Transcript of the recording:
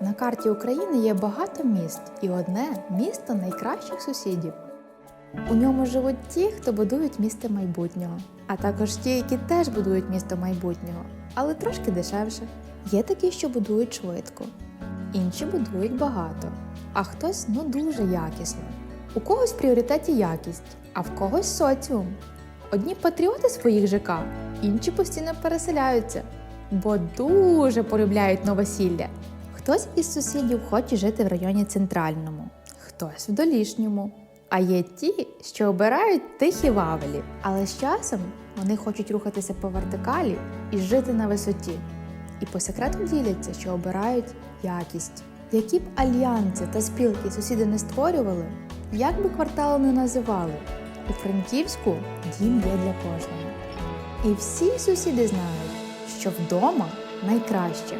На карті України є багато міст, і одне місто найкращих сусідів. У ньому живуть ті, хто будують місто майбутнього, а також ті, які теж будують місто майбутнього, але трошки дешевше. Є такі, що будують швидко, інші будують багато, а хтось ну дуже якісно. У когось в пріоритеті якість, а в когось соціум. Одні патріоти своїх ЖК, інші постійно переселяються, бо дуже полюбляють новосілля. Хтось із сусідів хоче жити в районі центральному, хтось в долішньому. А є ті, що обирають тихі вавелі, але з часом вони хочуть рухатися по вертикалі і жити на висоті. І по секрету діляться, що обирають якість. Які б альянси та спілки сусіди не створювали, як би квартали не називали, у Франківську дім є для кожного. І всі сусіди знають, що вдома найкраще.